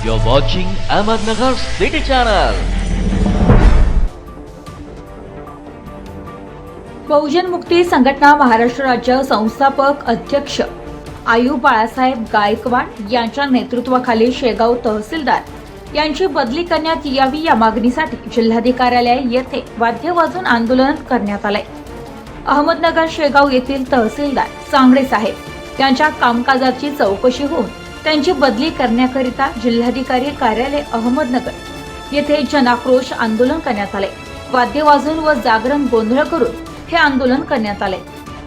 You're watching Ahmednagar City Channel. बहुजन मुक्ती संघटना महाराष्ट्र राज्य संस्थापक अध्यक्ष आयू बाळासाहेब गायकवाड यांच्या नेतृत्वाखाली शेगाव तहसीलदार यांची बदली करण्यात यावी या मागणीसाठी जिल्हाधिकार्यालय येथे वाद्य वाजून आंदोलन करण्यात आलंय अहमदनगर शेगाव येथील तहसीलदार सांगडे साहेब यांच्या कामकाजाची चौकशी होऊन त्यांची बदली करण्याकरिता जिल्हाधिकारी कार्यालय अहमदनगर येथे जनाक्रोश आंदोलन करण्यात आले. वाद्य वाजून व जागरण गोंधळ करून हे आंदोलन करण्यात आले.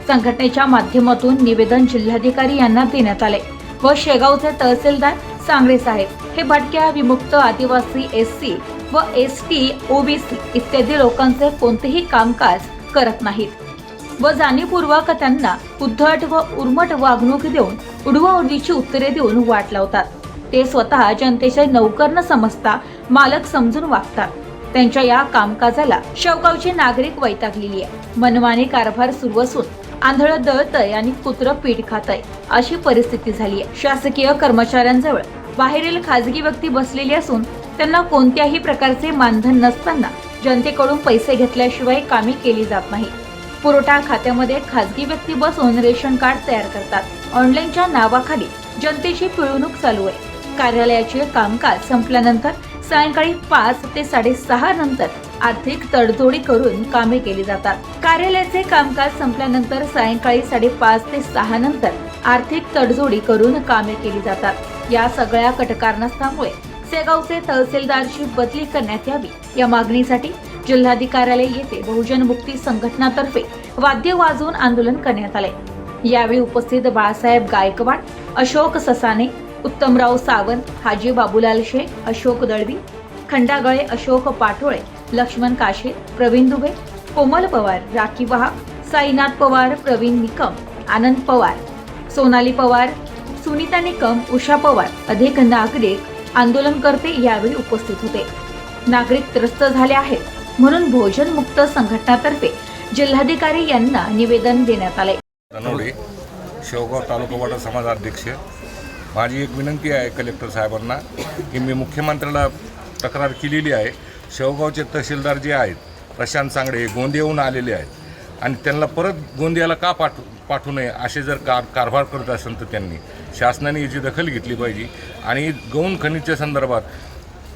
संघटनेच्या माध्यमातून निवेदन जिल्हाधिकारी यांना देण्यात आले व शेगावचे तहसीलदार सांगळे साहेब हे भटक्या विमुक्त आदिवासी एस सी व एस टी ओबीसी इत्यादी लोकांचे कोणतेही कामकाज करत नाहीत व जाणीवपूर्वक त्यांना उद्धट व उर्मट वागणूक देऊन उडवाउडवीची उत्तरे देऊन वाट लावतात. ते स्वतः जनतेचे नौकर न समजता मालक समजून वागतात. त्यांच्या या कामकाजाला शेवगावचे नागरिक वैतागलेली आहे मनमानी कारभार सुरू असून आंधळ दळतय आणि कुत्र पीठ खातय अशी परिस्थिती झाली आहे. शासकीय कर्मचाऱ्यांजवळ बाहेरील खाजगी व्यक्ती बसलेली असून त्यांना कोणत्याही प्रकारचे मानधन नसताना जनतेकडून पैसे घेतल्याशिवाय कामे केली जात नाही पुरवठा खात्यामध्ये खाजगी व्यक्ती बसून रेशन कार्ड तयार करतात. ऑनलाईनच्या नावाखाली जनतेची पिळवणूक चालू आहे. कार्यालयाचे कामकाज संपल्यानंतर सायंकाळी पाच ते साडेसहा नंतर आर्थिक तडजोडी करून कामे केली जातात. कार्यालयाचे कामकाज संपल्यानंतर सायंकाळी साडेपाच ते सहा नंतर आर्थिक तडजोडी करून कामे केली जातात. या सगळ्या कटकारणास्थामुळे सेगावचे तहसीलदारची बदली करण्यात यावी. या मागणीसाठी जिल्हाधिकार्यालय येथे बहुजन मुक्ती संघटनातर्फे वाद्य वाजवून आंदोलन करण्यात आले यावेळी उपस्थित बाळासाहेब गायकवाड अशोक ससाने उत्तमराव सावंत हाजी बाबूलाल शेख अशोक दळवी खंडागळे अशोक पाटोळे लक्ष्मण काशे प्रवीण दुबे कोमल पवार राखी वाहक साईनाथ पवार प्रवीण निकम आनंद पवार सोनाली पवार सुनीता निकम उषा पवार अधिक नागरिक आंदोलनकर्ते यावेळी उपस्थित होते. नागरिक त्रस्त झाले आहेत म्हणून भोजन मुक्त संघटनातर्फे जिल्हाधिकारी यांना निवेदन देण्यात आले. धनोडी शेवगाव तालुका वाडा समाजाध्यक्ष. माझी एक विनंती आहे कलेक्टर साहेबांना की मी मुख्यमंत्र्याला तक्रार केलेली आहे. शेवगावचे तहसीलदार जे आहेत प्रशांत सांगडे गोंदियाहून आलेले आहेत. आणि त्यांना परत गोंदियाला का पाठवू पाठवू नये असे जर कार कारभार करत असेल तर त्यांनी शासनाने याची दखल घेतली पाहिजे. आणि गौण खनिजच्या संदर्भात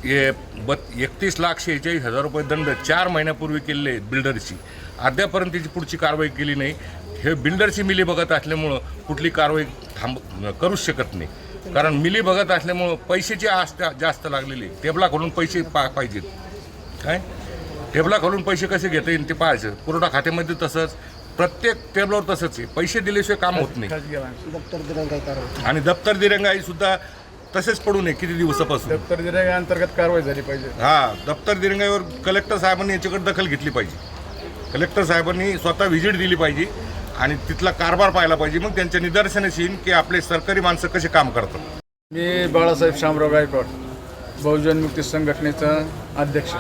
हे बत एकतीस लाख शेहेचाळीस हजार रुपये दंड चार महिन्यापूर्वी केलेले बिल्डरची अद्यापर्यंत त्याची पुढची कारवाई केली नाही. हे बिल्डरची मिली बघत असल्यामुळं कुठली कारवाई थांब करूच शकत नाही. कारण मिली बघत असल्यामुळं पैशाची आस त्या- जास्त लागलेली. टेबला खोलून पैसे पा पाहिजेत. काय? टेबला खोलून पैसे कसे घेता येईल ते पाहायचं. पुरवठा खात्यामध्ये तसंच प्रत्येक टेबलावर तसंच आहे. पैसे दिल्याशिवाय काम होत नाही. आणि दप्तर दिरंगाई सुद्धा तसेच पडू नये किती दिवसापासून. दप्तर दिल्या अंतर्गत कारवाई झाली पाहिजे. हा दप्तर दिरंगाईवर कलेक्टर साहेबांनी याच्याकडे दखल घेतली पाहिजे. कलेक्टर साहेबांनी स्वतः व्हिजिट दिली पाहिजे. आणि तिथला कारभार पाहायला पाहिजे. मग त्यांच्या निदर्शनच येईल की आपले सरकारी माणसं कसे काम करतात. मी बाळासाहेब शामराव गायकवाड बहुजन मुक्ती संघटनेचा अध्यक्ष.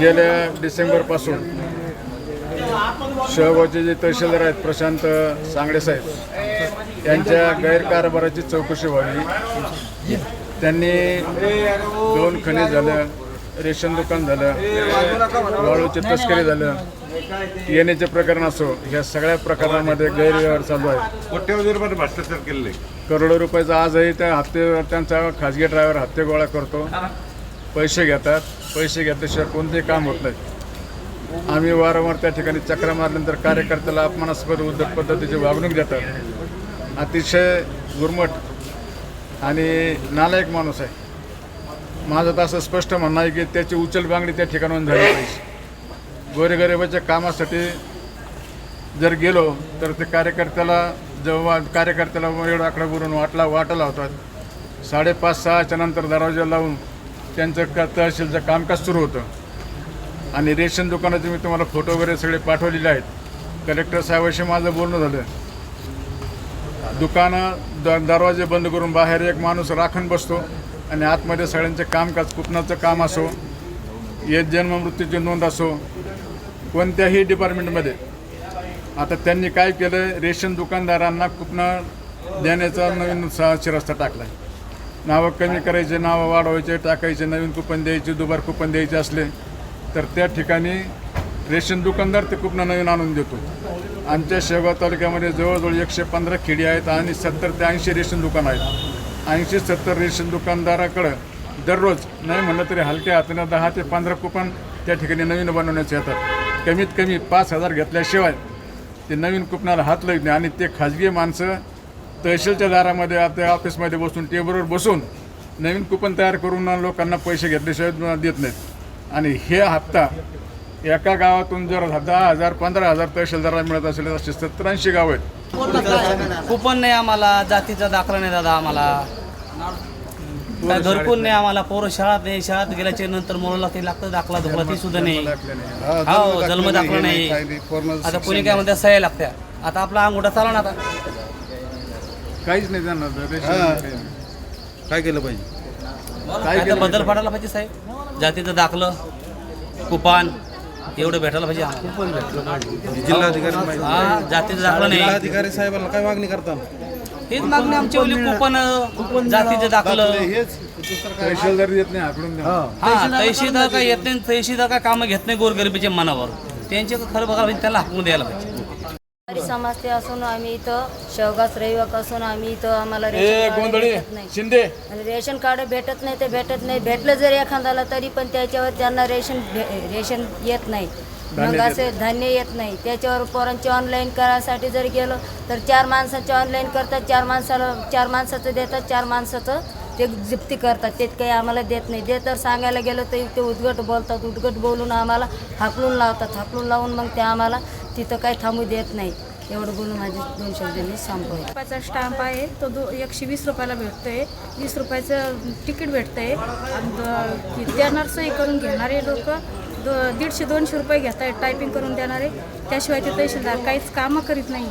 गेल्या डिसेंबरपासून शहबाचे जे तहसीलदार आहेत प्रशांत सांगडे साहेब यांच्या गैरकारभाराची चौकशी व्हावी. त्यांनी दोन खनिज झालं रेशन दुकान झालं वाळूची तस्करी झालं येण्याचे प्रकरण असो ह्या सगळ्या प्रकरणामध्ये गैरव्यवहार चालू आहे कोट्यवधीमध्ये भ्रष्टाचार केलेले. करोडो रुपयाचा आजही त्या हप्ते त्यांचा खाजगी ड्रायव्हर हप्ते गोळा करतो. पैसे घेतात. पैसे घेतल्याशिवाय कोणतेही काम होत नाही. आम्ही वारंवार त्या ठिकाणी चक्रा मारल्यानंतर कार्यकर्त्याला अपमानास्पद उद्धट पद्धतीची वागणूक देतात. अतिशय गुरमट आणि नालायक माणूस आहे. माझं तर असं स्पष्ट म्हणणं आहे की त्याची उचल बांगडी त्या ठिकाणाहून झाली पाहिजे. गोरेगरिबाच्या कामासाठी जर गेलो तर ते कार्यकर्त्याला जेव्हा कार्यकर्त्याला एवढा आकडा बुरून वाटला वाटायला होतात. साडेपाच सहाच्या नंतर दरवाजा लावून त्यांचं क तहसीलचं कामकाज सुरू होतं. आणि रेशन दुकानाचे मी तुम्हाला फोटो वगैरे सगळे पाठवलेले आहेत. कलेक्टर साहेबाशी माझं बोलणं झालं. दुकानं द दरवाजे बंद करून बाहेर एक माणूस राखण बसतो आणि आतमध्ये सगळ्यांचे कामकाज कुपनाचं काम असो येत जन्म मृत्यूची नोंद असो कोणत्याही डिपार्टमेंटमध्ये आता त्यांनी काय केलं रेशन दुकानदारांना कुपनं देण्याचा नवीन सा- रस्ता टाकला. नावं कमी करायचे नावं वाढवायचे टाकायचे नवीन कुपन द्यायचे दुबार कुपन द्यायचे असले तर त्या ठिकाणी रेशन दुकानदार ते कुपनं नवीन आणून देतो. आमच्या शेगाव तालुक्यामध्ये जवळजवळ एकशे पंधरा खेडी आहेत आणि सत्तर ते ऐंशी रेशन दुकान आहेत. ऐंशी सत्तर रेशन दुकानदाराकडं दररोज नाही म्हणलं तरी हलक्या हाताने दहा ते पंधरा कुपन त्या ठिकाणी नवीन बनवण्याचे येतात. कमीत कमी पाच हजार घेतल्याशिवाय ते नवीन कुपनाला हात लावत नाही. आणि ते खाजगी माणसं तहसीलच्या दारामध्ये आता ऑफिसमध्ये बसून टेबलवर बसून नवीन कुपन तयार करून लोकांना पैसे घेतल्याशिवाय देत नाहीत. आणि हे हप्ता एका गावातून जर दहा हजार पंधरा हजार तहसीलदाराला मिळत असेल तर असे सत्तर ऐंशी गाव आहेत. कुपन नाही आम्हाला जातीचा दाखला नाही दादा आम्हाला. काय घरकुल नाही आम्हाला पोरं शाळात नाही शाळेत गेल्याच्यानंतर मुलाला ते लागतं दाखला धुकला ती सुद्धा नाही. हो जन्म दाखला नाही आता कोणी काय म्हणतात सह्या लागत्या. आता आपला अंगुठा चाला ना आता. काहीच नाही त्यांना नाही. काय केलं पाहिजे? काय तर बदल पडायला पाहिजे साहेब. जातीचं दाखलं कुपान एवढं भेटायला पाहिजे आम्हाला. जिल्हाधिकारी. हा जातीचं दाखलं नाही. जिल्हाधिकारी साहेबांना काय मागणी करता? हेच मागणी आमची ओली कुपन जातीचं दाखलं तहसीलदार देत नाही आकडून द्या. हा. तहसीलदार काय येत नाही तहसीलदार काय कामं घेत नाही गोरगरिबीच्या मनावर. त्यांचे खरं बघायला पाहिजे त्याला हाकून द्यायला पाहिजे. समाजते असून आम्ही इथं शेवगास रहिवाक असून आम्ही इथं आम्हाला रेशन कार्ड भेटत नाही. शिंदे. आणि रेशन कार्ड भेटत नाही ते भेटत नाही. भेटलं जर एखाद्याला तरी पण त्याच्यावर त्यांना रेशन रेशन येत नाही. मग असे धान्य येत नाही. त्याच्यावर पोरांचे ऑनलाईन करायसाठी जर गेलो तर चार माणसाचे ऑनलाईन करतात चार माणसाला चार माणसाचं देतात चार माणसाचं ते जिप्ती करतात. ते काही आम्हाला देत नाही. ते तर सांगायला गेलो तर ते उद्गट बोलतात. उद्गट बोलून आम्हाला हाकलून लावतात. हाकलून लावून मग ते आम्हाला तिथं काही थांबू देत नाही. एवढं बोलून माझे दोन शब्द मी संपवले. रुपयाचा स्टॅम्प आहे. तो दो एकशे वीस रुपयाला भेटतोय. वीस रुपयाचं तिकीट भेटतंय. आणि द- की देणार सही करून घेणारे लोक. दो दीडशे दोनशे रुपये घेत आहेत टायपिंग करून देणारे. त्याशिवाय ते तहसीलदार काहीच कामं करीत नाही.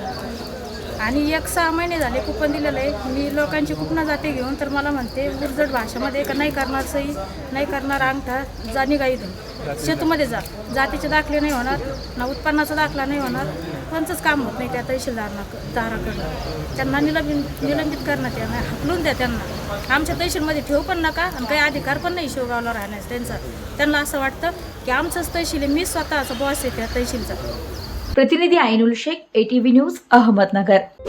आणि एक सहा महिने झाले कुपन दिलेलं आहे. मी लोकांची कुपनं जाते घेऊन तर मला म्हणते उर्जट भाषेमध्ये का नाही करणार सही नाही करणार अंगठा? जा निघा इथून. शेतूमध्ये जा. जातीचे दाखले नाही होणार. ना उत्पन्नाचा दाखला नाही होणार. सरपंचच काम होत नाही त्या तहसीलदारांना दाराकडं. त्यांना निलंबित निलंबित करण्यात येणार हकलून द्या त्यांना. आमच्या तहसीलमध्ये ठेवू पण नका आणि काही अधिकार पण नाही शिवगावला राहण्यास त्यांचा. त्यांना असं वाटतं की आमचंच तहसील आहे मी स्वतःचा बॉस आहे त्या तहसीलचा. प्रतिनिधी आयनुल शेख एटीव्ही न्यूज अहमदनगर.